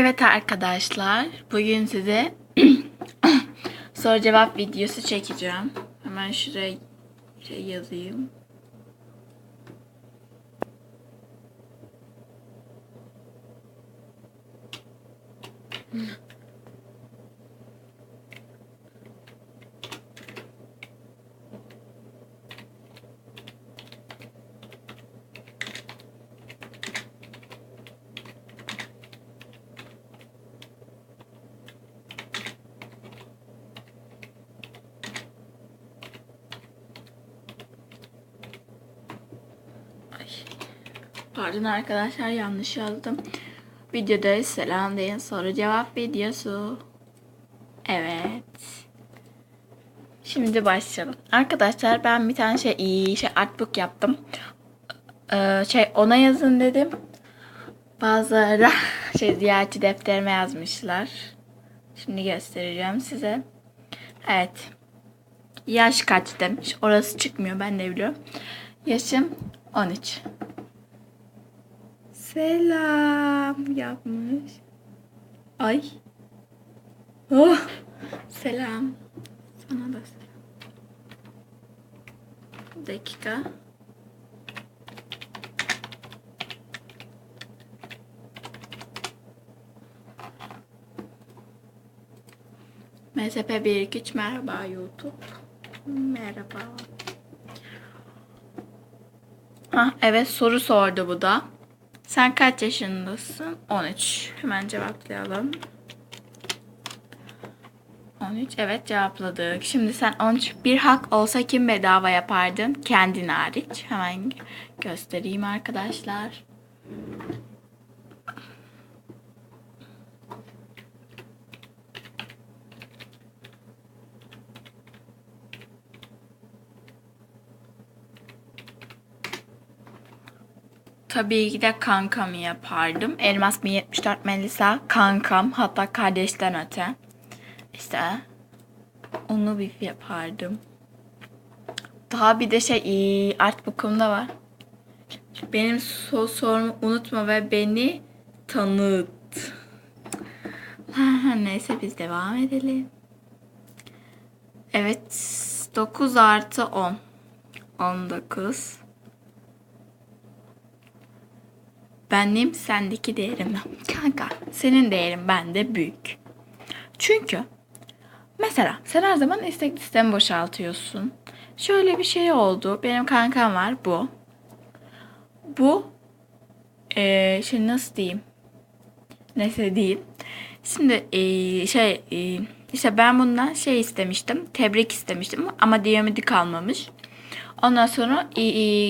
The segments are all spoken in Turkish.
Evet arkadaşlar, bugün size soru cevap videosu çekeceğim. Hemen şuraya şey yazayım. Pardon arkadaşlar yanlış yazdım. Videoda selam deyin soru cevap videosu. Evet. Şimdi başlayalım. Arkadaşlar ben bir tane şey şey artbook yaptım. Ee, şey ona yazın dedim. Bazıları şey ziyaretçi defterime yazmışlar. Şimdi göstereceğim size. Evet. Yaş kaç demiş. Orası çıkmıyor ben de biliyorum. Yaşım 13. Selam yapmış. Ay. Oh. Selam. Sana da selam. Dakika. MSP 123 merhaba YouTube. Merhaba. Ha evet soru sordu bu da. Sen kaç yaşındasın? 13. Hemen cevaplayalım. 13. Evet cevapladık. Şimdi sen 13. Bir hak olsa kim bedava yapardın? Kendin hariç. Hemen göstereyim arkadaşlar. Tabii ki de kankamı yapardım. Elmas 1074 Melisa kankam hatta kardeşten öte. İşte onu bir yapardım. Daha bir de şey iyi, artbook'umda var. Benim so sorumu unutma ve beni tanıt. Neyse biz devam edelim. Evet 9 artı 10. 19. Benim sendeki değerimden. Kanka senin değerin bende büyük. Çünkü mesela sen her zaman istek listemi boşaltıyorsun. Şöyle bir şey oldu. Benim kankam var bu. Bu ee, şey nasıl diyeyim? Neyse değil. Şimdi ee, şey ee, işte ben bundan şey istemiştim. Tebrik istemiştim ama diyemedi kalmamış. Ondan sonra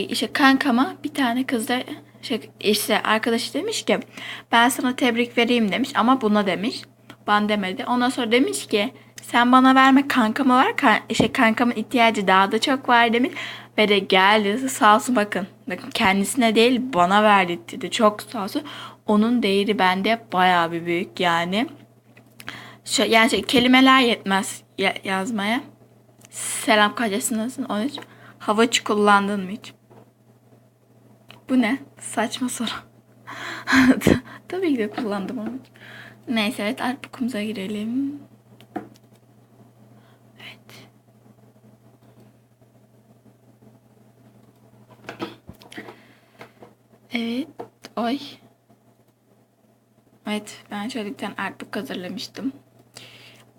işte kankama bir tane kızla şey, işte arkadaş demiş ki ben sana tebrik vereyim demiş ama buna demiş. Ben demedi. Ondan sonra demiş ki sen bana verme kankama ver. Kan şey, kankamın ihtiyacı daha da çok var demiş. Ve de geldi sağ olsun bakın. Bakın kendisine değil bana verdi dedi. Çok sağ olsun. Onun değeri bende bayağı bir büyük yani. Şu, yani şey, kelimeler yetmez ya- yazmaya. Selam kaç yaşındasın? 13. Havaç kullandın mı hiç? Bu ne? Saçma soru. Tabii ki de kullandım onu. Neyse evet artbook'umuza girelim. Evet. Evet. Oy. Evet ben şöyle bir tane artbook hazırlamıştım.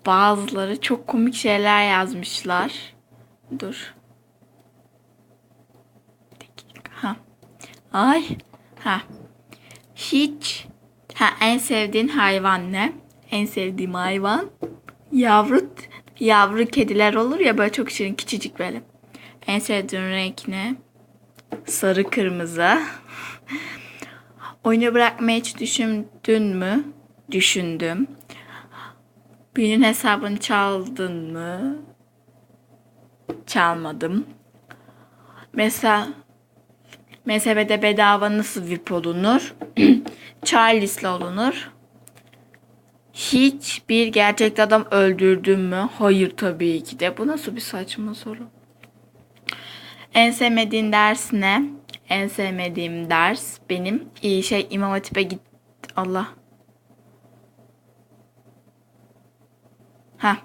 Bazıları çok komik şeyler yazmışlar. Dur. Bir dakika. Ha. Ay. Ha. Hiç. Ha en sevdiğin hayvan ne? En sevdiğim hayvan yavru yavru kediler olur ya böyle çok şirin küçücük böyle. En sevdiğin renk ne? Sarı kırmızı. Oyunu bırakmayı hiç düşündün mü? Düşündüm. Birinin hesabını çaldın mı? Çalmadım. Mesela Mezhebede bedava nasıl VIP olunur? Charles'le olunur. Hiçbir gerçek adam öldürdün mü? Hayır tabii ki de. Bu nasıl bir saçma soru? En sevmediğin ders ne? En sevmediğim ders benim şey İmam Hatip'e git Allah. Ha.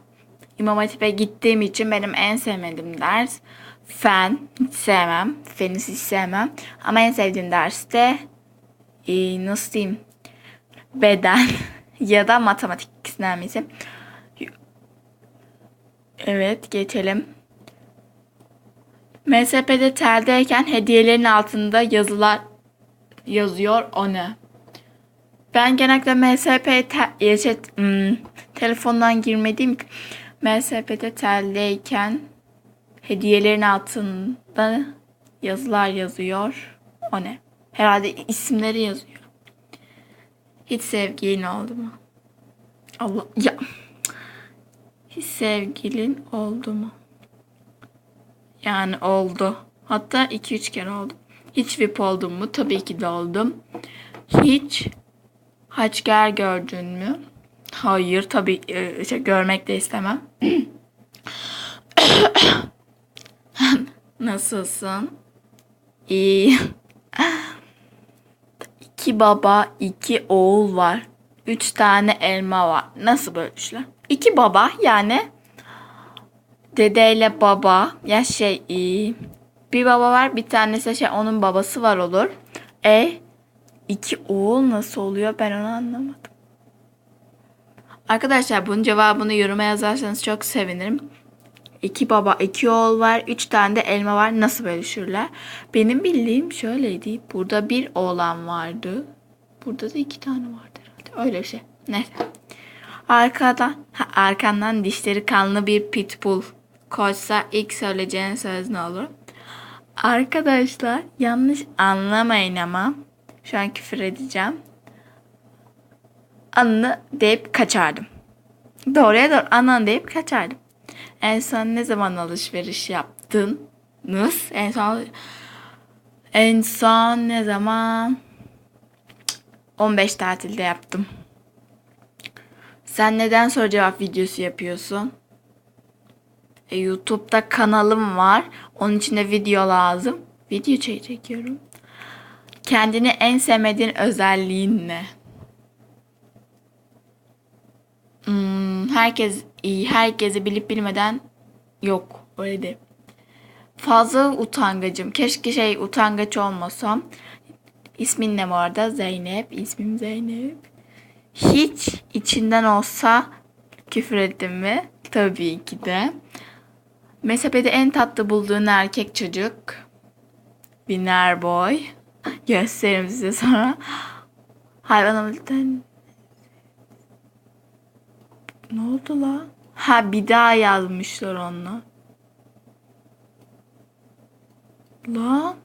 İmam Hatip'e gittiğim için benim en sevmediğim ders fen. Hiç sevmem. Feni hiç sevmem. Ama en sevdiğim ders de e, nasıl diyeyim beden ya da matematik ikisinden birisi. Evet geçelim. MSP'de teldeyken hediyelerin altında yazılar yazıyor o ne? Ben genellikle MSP te- şey, hmm, telefondan girmediğim MSP'de teldeyken hediyelerin altında yazılar yazıyor. O ne? Herhalde isimleri yazıyor. Hiç sevgilin oldu mu? Allah ya. Hiç sevgilin oldu mu? Yani oldu. Hatta 2-3 kere oldu. Hiç VIP oldum mu? Tabii ki de oldum. Hiç haçger gördün mü? Hayır tabii e, şey, görmek de istemem. Nasılsın? İyi. İki baba, iki oğul var. Üç tane elma var. Nasıl bölmüşler? İki baba yani dedeyle baba ya şey e, bir baba var bir tanesi şey onun babası var olur. E iki oğul nasıl oluyor ben onu anlamadım. Arkadaşlar bunun cevabını yoruma yazarsanız çok sevinirim. İki baba, iki oğul var, üç tane de elma var. Nasıl bölüşürler? Benim bildiğim şöyleydi. Burada bir oğlan vardı. Burada da iki tane vardı herhalde. Öyle bir şey. Neyse. Arkadan, ha, arkandan dişleri kanlı bir pitbull koşsa ilk söyleyeceğin söz ne olur? Arkadaşlar yanlış anlamayın ama şu an küfür edeceğim. Anını deyip kaçardım. Doğruya doğru anan deyip kaçardım. En son ne zaman alışveriş yaptınız? En son en son ne zaman? 15 tatilde yaptım. Sen neden soru cevap videosu yapıyorsun? E, YouTube'da kanalım var. Onun için de video lazım. Video çek çekiyorum. Kendini en sevmediğin özelliğin ne? Hmm, herkes iyi. Herkesi bilip bilmeden yok. Öyle değil. Fazla utangacım. Keşke şey utangaç olmasam. İsmin ne arada? Zeynep. İsmim Zeynep. Hiç içinden olsa küfür ettim mi? Tabii ki de. Mesafede en tatlı bulduğun erkek çocuk. Biner boy. Gösteririm size sonra. Hayvan avlıktan... Ne oldu la? Ha bir daha yazmışlar onu. Lan.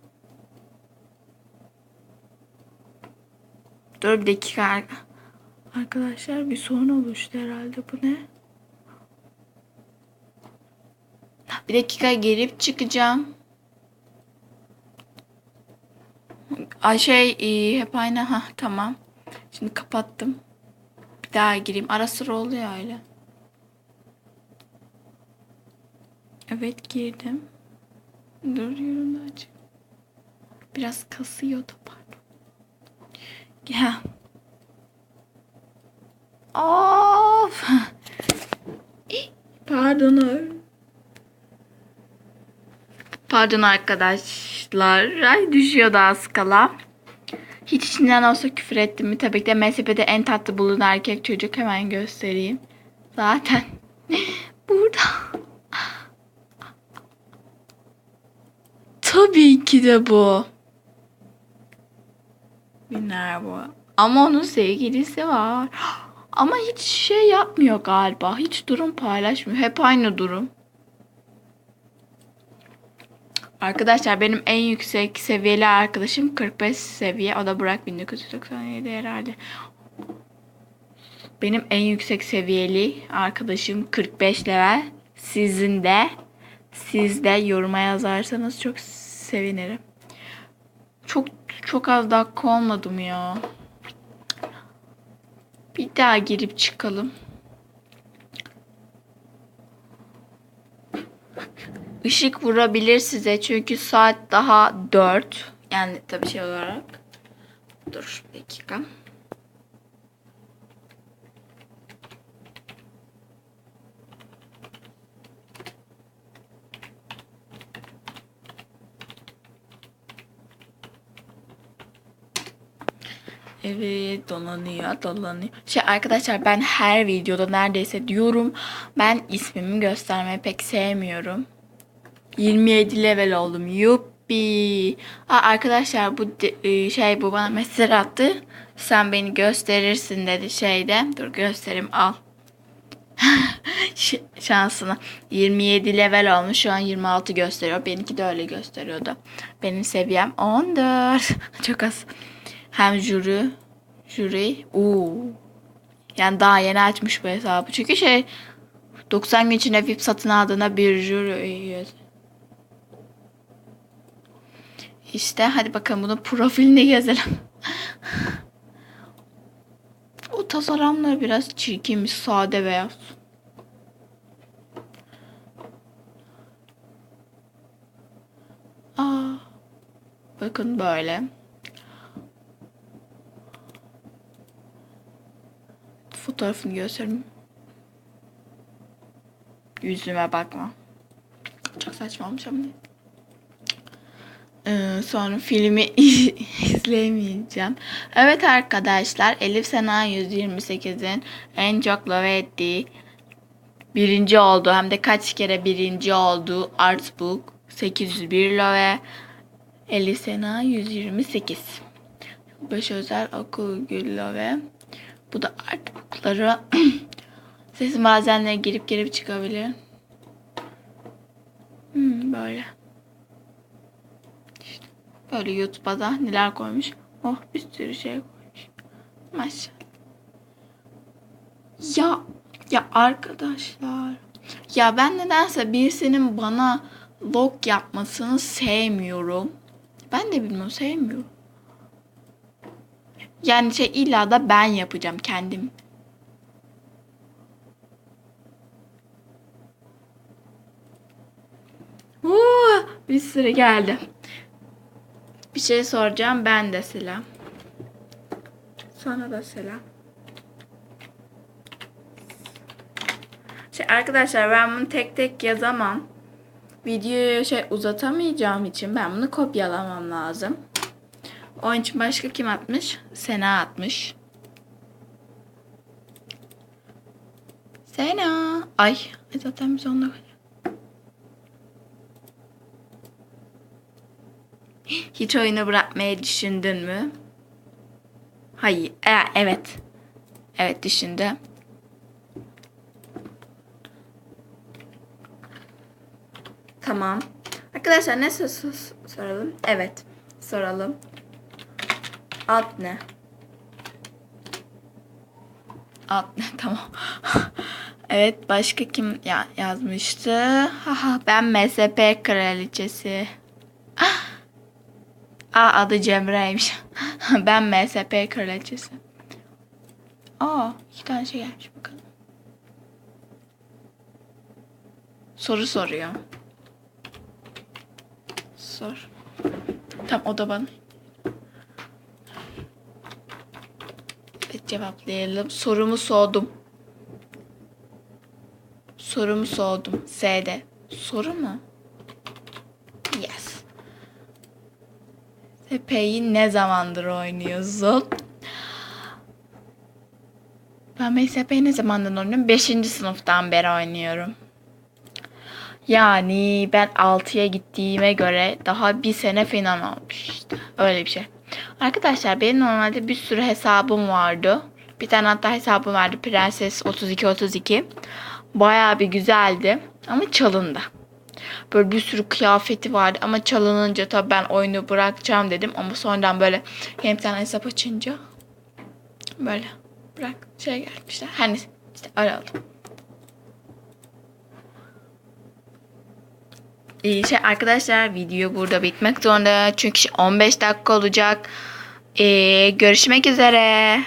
Dur bir dakika. Arkadaşlar bir sorun oluştu herhalde. Bu ne? Bir dakika gelip çıkacağım. Ay şey e, hep aynı ha tamam. Şimdi kapattım. Daha gireyim. Ara sıra oluyor öyle. Evet girdim. Dur yorumda aç. Biraz kasıyordu pardon. Ya. Of. Pardon. Pardon arkadaşlar. Ay düşüyordu az kala. Hiç içinden olsa küfür ettim mi? Tabii ki de MSP'de en tatlı bulunan erkek çocuk. Hemen göstereyim. Zaten burada. Tabii ki de bu. Biner bu. Ama onun sevgilisi var. Ama hiç şey yapmıyor galiba. Hiç durum paylaşmıyor. Hep aynı durum. Arkadaşlar benim en yüksek seviyeli arkadaşım 45 seviye. O da Burak 1997 herhalde. Benim en yüksek seviyeli arkadaşım 45 level. Sizin de siz de yoruma yazarsanız çok sevinirim. Çok çok az dakika olmadı mı ya? Bir daha girip çıkalım. Işık vurabilir size çünkü saat daha 4. Yani tabii şey olarak. Dur bir dakika. Evet dolanıyor dolanıyor. Şey arkadaşlar ben her videoda neredeyse diyorum ben ismimi göstermeyi pek sevmiyorum. 27 level oldum. Yuppi. Aa, arkadaşlar bu e, şey bu bana mesaj attı. Sen beni gösterirsin dedi şeyde. Dur göstereyim al. Şansına. 27 level olmuş. Şu an 26 gösteriyor. Benimki de öyle gösteriyordu. Benim seviyem 14. Çok az. Hem jüri. Jüri. Uuu. Yani daha yeni açmış bu hesabı. Çünkü şey 90 gün içinde VIP satın aldığında bir jüri üyesi. İşte hadi bakalım bunun profilini gezelim. o tasarımlar biraz çirkinmiş. Sade beyaz. Aa, bakın böyle. Fotoğrafını göstereyim. Yüzüme bakma. Çok saçma olmuş ama. neyse. Ee, sonra filmi izleyemeyeceğim. Evet arkadaşlar Elif Sena 128'in en çok love ettiği birinci oldu. Hem de kaç kere birinci oldu. Artbook 801 love. Elif Sena 128. Baş özel okul gül love. Bu da artbookları. Sesim bazenleri girip girip çıkabilir. Hmm, böyle. Böyle YouTube'a da neler koymuş. Oh bir sürü şey koymuş. Maşallah. Ya ya arkadaşlar. Ya ben nedense birisinin bana log yapmasını sevmiyorum. Ben de bilmiyorum sevmiyorum. Yani şey illa da ben yapacağım kendim. Oo, bir sürü geldi. Bir şey soracağım. Ben de selam. Sana da selam. Şey arkadaşlar ben bunu tek tek yazamam. Videoyu şey uzatamayacağım için ben bunu kopyalamam lazım. Onun için başka kim atmış? Sena atmış. Sena. Ay zaten biz onunla Hiç oyunu bırakmayı düşündün mü? Hayır. E, evet. Evet düşündüm. Tamam. Arkadaşlar ne sor- sor- soralım? Evet. Soralım. Alt ne? Alt ne? Tamam. evet başka kim ya yazmıştı? Haha ben MSP kraliçesi. Aa adı Cemre'ymiş. ben MSP kraliçesi. Aa iki tane şey gelmiş bakalım. Soru soruyor. Sor. Tam o da bana. Evet cevaplayalım. Sorumu sordum. Sorumu sordum. S'de. Soru mu? Epey'i ne zamandır oynuyorsun? Ben MSP'yi ne zamandan oynuyorum? 5. sınıftan beri oynuyorum. Yani ben 6'ya gittiğime göre daha bir sene falan olmuş. Öyle bir şey. Arkadaşlar benim normalde bir sürü hesabım vardı. Bir tane hatta hesabım vardı. Prenses 3232. Bayağı bir güzeldi. Ama çalındı. Böyle bir sürü kıyafeti vardı ama çalınınca tabii ben oyunu bırakacağım dedim ama sonradan böyle yeni bir tane hesap açınca böyle bırak şey gelmişler. Hani işte oldu. İyi şey arkadaşlar video burada bitmek zorunda çünkü 15 dakika olacak. Ee, görüşmek üzere.